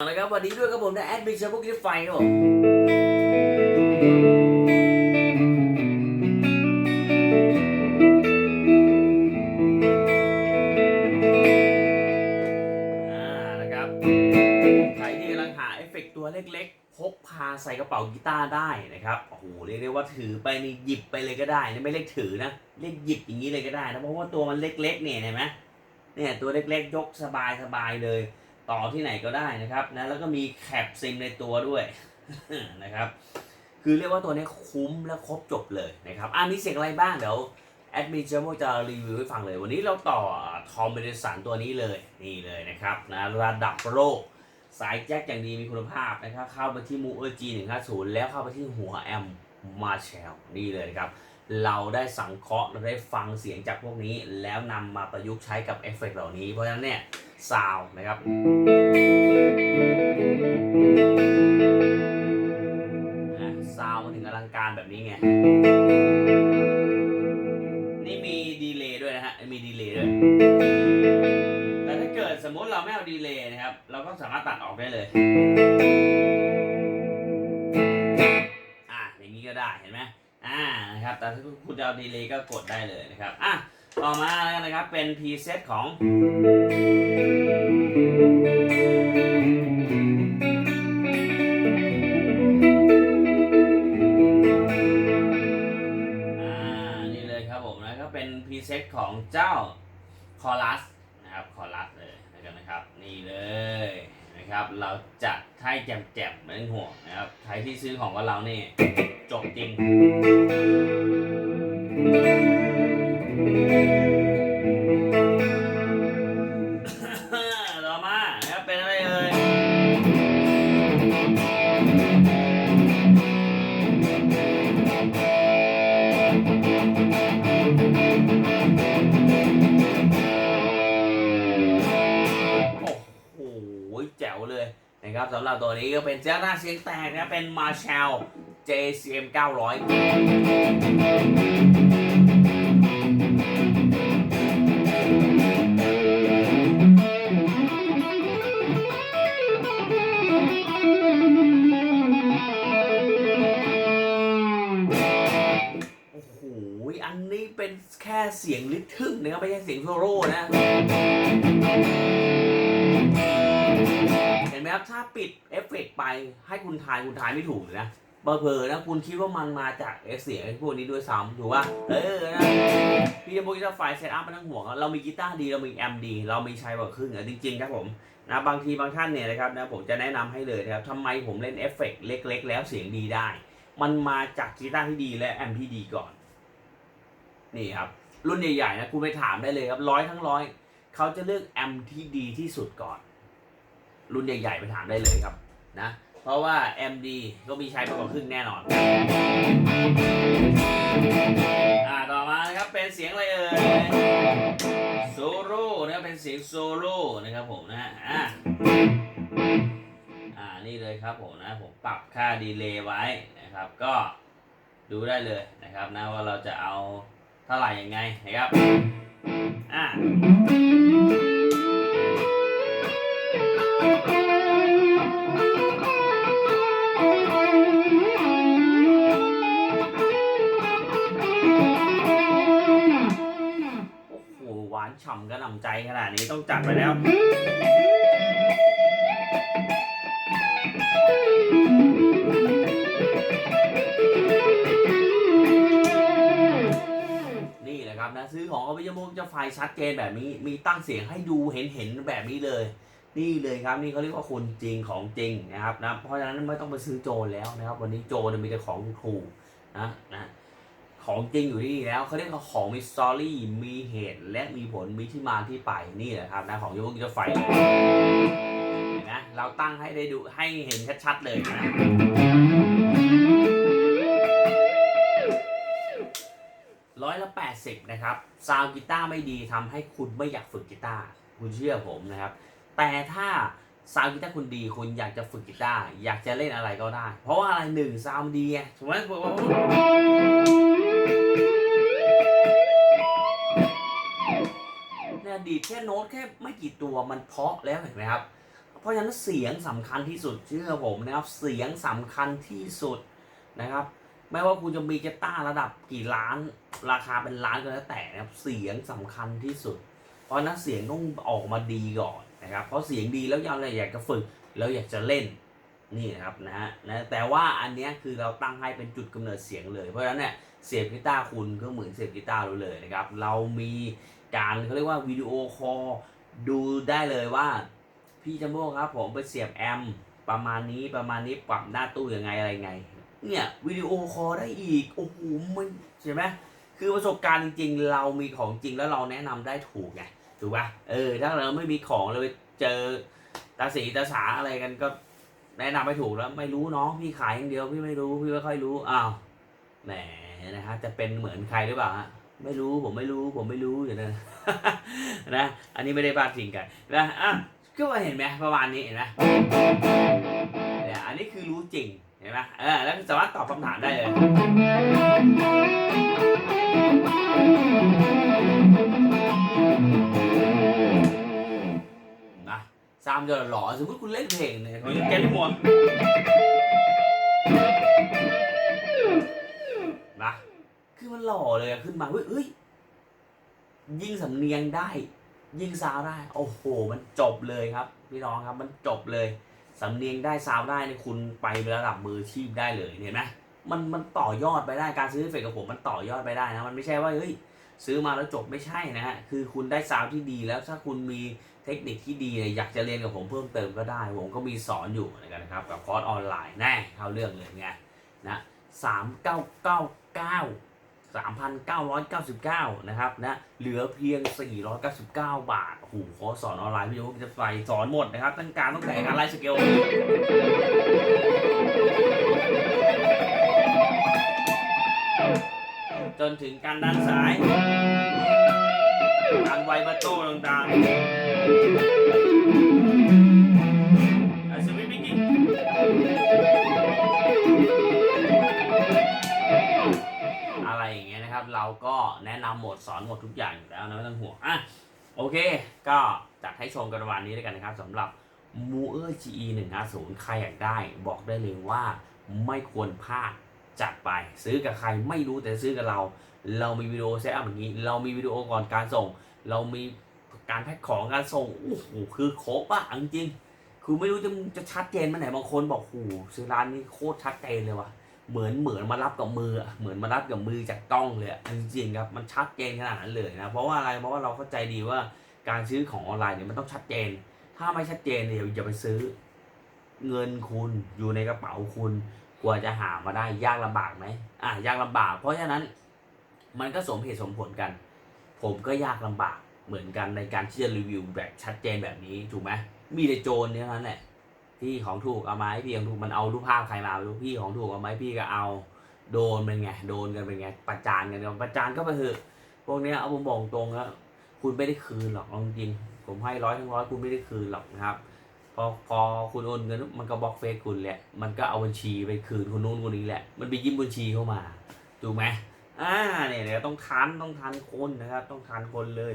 นะครับวันนี้ด้วยครับผมนะแอดมินเชฟพวกนี้ไฟครับผมอ่านะครับใครที่กำลังหาเอฟเฟกต์ตัวเล็กๆ พกพาใส่กระเป๋ากีตาร์ได้นะครับโอ้โหเรียกได้ว่าถือไปนี่หยิบไปเลยก็ได้นะไม่เรียกถือนะเรียกหยิบอย่างนี้เลยก็ได้นะเพราะว่าตัวมันเล็กๆเนี่ยเห็นไหมเนี่ยตัวเล็กๆ ยกสบายๆเลย ต่อที่ไหนก็ได้นะครับนะแล้วก็มีแคปซิมในตัวด้วยนะครับคือเรียกว่าตัวนี้คุ้มและครบจบเลยนะครับอ่ามีเสียงอะไรบ้างเดี๋ยวแอดมินเจมจะรีวิวให้ฟังเลย วันนี้เราต่อทอมเบเดสันตัวนี้เลยนี่เลยนะครับนะระดับโลกสายแจ็คอย่างดีมีคุณภาพนะครับเข้าไปที่มูเออร์จีหนึ่งห้าศูนย์แล้วเข้าไปที่หัวแอมมาแชลนี่เลยครับ เราได้สังเคราะห์เราได้ฟังเสียงจากพวกนี้ แล้วนำมาประยุกต์ใช้กับเอฟเฟกต์เหล่านี้เพราะฉะนั้นเนี่ย ซาวนะครับซาวมาถึงอลังการแบบนี้ไง นี่มีดีเลย์ด้วยนะฮะ มีดีเลย์ด้วย แต่ถ้าเกิดสมมติเราไม่เอาดีเลย์นะครับ เราก็สามารถตัดออกได้เลย อะอย่างนี้ก็ได้เห็นไหมอ่านะครับ แต่ถ้าคุณจะเอาดีเลย์ก็กดได้เลยนะครับ อะ ต่อมาแล้วนะครับเป็นพรีเซตของ อ่า นี่เลยครับผมนะก็เป็นพรีเซตของเจ้าคอรัสนะครับคอรัสเลยนะครับนะครับนี่เลยนะครับ เราจัดให้แจ่มๆไม่ต้องห่วงนะครับใครที่ซื้อของกับเราเนี่จบจริง ต่อมานะครับเป็นอะไรเอ่ยโอ้โหแจ๋วเลยนะครับสำหรับตัวนี้ก็เป็นเจ้าหน้าเสียงแตกนะเป็น Marshall JCM 900 ลิทึ่งนะครับไม่ใช่เสียงโซโล่นะ เห็นไหมครับถ้าปิดเอฟเฟกต์ไปให้คุณทายคุณทายไม่ถูกเลยนะเบอร์เพอๆนะคุณคิดว่ามันมาจากเอเสียงพวกนี้ด้วยซ้ำถูกป่ะเออนะพี่จะบอกกีตาร์ไฟเซตอัพไม่ต้องห่วงเรามีกีตาร์ดีเรามีแอมดี เรามีใช้กว่าครึ่งอะจริงๆครับผมนะบางทีบางท่านเนี่ยนะครับนะผมจะแนะนำให้เลยนะครับทำไมผมเล่นเอฟเฟกต์เล็ก ๆ แล้วเสียงดีได้ มันมาจากกีตาร์ที่ดีและแอมที่ดีก่อน นี่ครับ รุ่นใหญ่ๆนะคุณไปถามได้เลยครับร้อยทั้งร้อยเขาจะเลือกแอมที่ดีที่สุดก่อน รุ่นใหญ่ๆไปถามได้เลยครับนะ เพราะว่า MD ก็มีใช้มากกว่าครึ่งแน่นอนอ่าต่อมานะครับเป็นเสียงอะไรเอ่ยโซโล่นะครับเป็นเสียงโซโล่นะครับผมนะฮะอ่าอ่านี่เลยครับผมนะผมปรับค่าดีเลย์ไว้นะครับ ก็ดูได้เลยนะครับนะว่าเราจะเอา เท่าไหร่ยังไงนะครับอ่าโอ้โหหวานฉ่ำกระหน่ำใจขนาดนี้ต้องจัดไปแล้ว ของอาไปยมุกจะไฟชัดเจนแบบนี้ มีตั้งเสียงให้ดูเห็นเห็นแบบนี้เลย นี่เลยครับนี่เขาเรียกว่าคนจริงของจริงนะครับนะเพราะฉะนั้นไม่ต้องไปซื้อโจรแล้วนะครับ วันนี้โจรมีแต่ของถูกนะนะของจริงอยู่ที่นี่แล้วเขาเรียกว่าของมีสตอรี่มีเหตุและมีผลมีที่มาที่ไปนี่แหละครับนะของยกจะไฟเห็นนะเราตั้งให้ได้ดูให้เห็นชัดๆเลยนะ ร้อยละแปดสิบนะครับซาวกีตาร์ไม่ดีทำให้คุณไม่อยากฝึกกีตาร์คุณเชื่อผมนะครับ แต่ถ้าซาวกีตาร์คุณดีคุณอยากจะฝึกกีตาร์อยากจะเล่นอะไรก็ได้ เพราะว่าอะไรหนึ่งซาวดีไงถูกไหมเนี่ยดีแค่โน้ตแค่ไม่กี่ตัวมันเพาะแล้วเห็นไหมครับ เพราะราะฉะนั้นเสียงสำคัญที่สุดเชื่อผมนะครับ เสียงสำคัญที่สุดนะครับ ไม่ว่าคุณจะมีกีตาร์ระดับกี่ล้าน ราคาเป็นล้านก็แล้วแต่นะครับเสียงสำคัญที่สุด เพราะนั้นเสียงต้องออกมาดีก่อนนะครับเพราะเสียงดีแล้วยังอยากจะฝึกแล้วอยากจะเล่นนี่นะครับนะฮะนะแต่ว่าอันนี้คือเราตั้งให้เป็นจุดกำเนิดเสียงเลยเพราะฉะนั้นเนี่ยเสียบกีตาร์คุณก็เหมือนเสียบกีตาร์เราเลยนะครับเรามีการเขาเรียกว่าวิดีโอคอลดูได้เลยว่า พี่จัมโบ้ครับผมไปเสียบแอม ประมาณนี้ประมาณนี้ปรับหน้าตู้ยังไงอะไรไง เนี่ยวิดีโอคอลได้อีกโอ้โหมันใช่ไหมคือประสบการณ์จริงๆ เรามีของจริงแล้วเราแนะนำได้ถูกไงถูกปะเออถ้าเราไม่มีของเราไปเจอตาสีตาสาอะไรกันก็แนะนำไม่ถูกแล้วไม่รู้น้องพี่ขายอย่างเดียวพี่ไม่รู้พี่ไม่ค่อยรู้อ้าวแหมนะฮะจะเป็นเหมือนใครหรือเปล่าฮะไม่รู้ผมไม่รู้ผมไม่รู้อย่างนั้นนะ อันนี้ไม่ได้พาดพิงกันนะอะ ก็มาเห็นไหมประมาณนี้เห็นไหมเนี่ยอันนี้คือรู้จริงเห็นไหมเออแล้วสามารถตอบคำถามได้เลยนะซามจะหล่อสมมติคุณเล่นเพลงเนี่ยคุณแกนที่หมวนะคือมันหล่อเลยอะขึ้นมาเฮ้ยเฮ้ยยิ่งสำเนียงได้ ยิงซาวได้ โอ้โห มันจบเลยครับ พี่น้องครับ มันจบเลย สำเนียงได้ซาวได้เนี่ยคุณไประดับมือชีพได้เลยเห็นไหมมันมันต่อยอดไปได้การซื้อเฟกกับผมมันต่อยอดไปได้นะมันไม่ใช่ว่าเฮ้ยซื้อมาแล้วจบไม่ใช่นะฮะคือคุณได้ซาวที่ดีแล้วถ้าคุณมีเทคนิคที่ดีเนี่ยอยากจะเรียนกับผมเพิ่มเติมก็ได้ ผมก็มีสอนอยู่นะครับกับคอร์สออนไลน์แน่เข้าเรื่องเลยไงนะสามเก้าเก้าเก้า 3,999 นะครับนะเหลือเพียง 499 บาทโอ้โหคอร์สสอนออนไลน์พี่โอ๊คจะใส่สอนหมดนะครับ ตั้งการตั้งแต่การไลฟ์สเกลจนถึงการดันสาย การไวบัตโต้ต่างๆ สอนหมดทุกอย่างอยู่แล้วนะไม่ต้องห่วงอะโอเค ก็จัดให้ชมกันวันนี้แล้วยกันนะครับสำหรับ m u e r GE 150ใครอยากได้ บอกได้เลยว่าไม่ควรพลาดจัดไป ซื้อกับใครไม่รู้แต่ซื้อกับเรา เรามีวิดีโอเซตอัพอย่างนี้ เรามีวิดีโอก่อนการส่ง เรามีการแพ็คของการส่งโอ้โหคือครบอะจริงคือไม่รู้จะจะชัดเจนมาไหนบางคนบอกโอ้โหซื้อร้านนี้โคตรชัดเจนเลยว่ะ เหมือนเหมือนมารับกับมือเหมือนมารับกับมือจากกล้องเลยจริงๆครับมันชัดเจนขนาดนั้นเลยนะเพราะว่าอะไรเพราะว่าเราเข้าใจดีว่าการซื้อของออนไลน์เนี่ยมันต้องชัดเจน ถ้าไม่ชัดเจนเนี่ยอย่าไปซื้อเงินคุณอยู่ในกระเป๋าคุณกว่าจะหามาได้ยากลำบากไหมอะยากลำบาก เพราะฉะนั้นมันก็สมเหตุสมผลกัน ผมก็ยากลำบากเหมือนกันในการที่จะรีวิวแบบชัดเจนแบบนี้ถูกไหมมีแต่โจรเนี่ยนั้นแหละ พี่ของถูกเอาไหมพี่ของถูกมันเอารูปภาพใครมารู้พี่ของถูกเอาไหมพี่ก็เอา โดนเป็นไงโดนกันเป็นไงประจานกันประจานก็ไปเถอะพวกเนี้ยเอาผมบอกตรงแล้วคุณไม่ได้คืนหรอกเอาจริงผมให้ร้อยทั้งร้อยคุณไม่ได้คืนหรอกนะครับพอพอคุณโอนเงินมันก็บล็อกเฟซคุณแหละ มันก็เอาบัญชีไปคืนคนนู้นคนนี้แหละ มันไปยิ้มบัญชีเข้ามาถูกไหมอ่าเนี่ยเนี่ยต้องทันต้องทันคนนะครับ ต้องทันคนเลย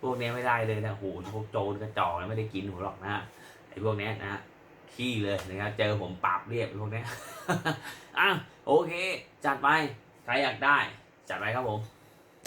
พวกนี้ไม่ได้เลยนะโหพวกโจรกระจอกไม่ได้กินหัวหรอกนะไอ้พวกนี้นะ ขี้เลยนะครับเจอผมปราบเรียบพวกนี้อะโอเค จัดไป ใครอยากได้ จัดไปครับผม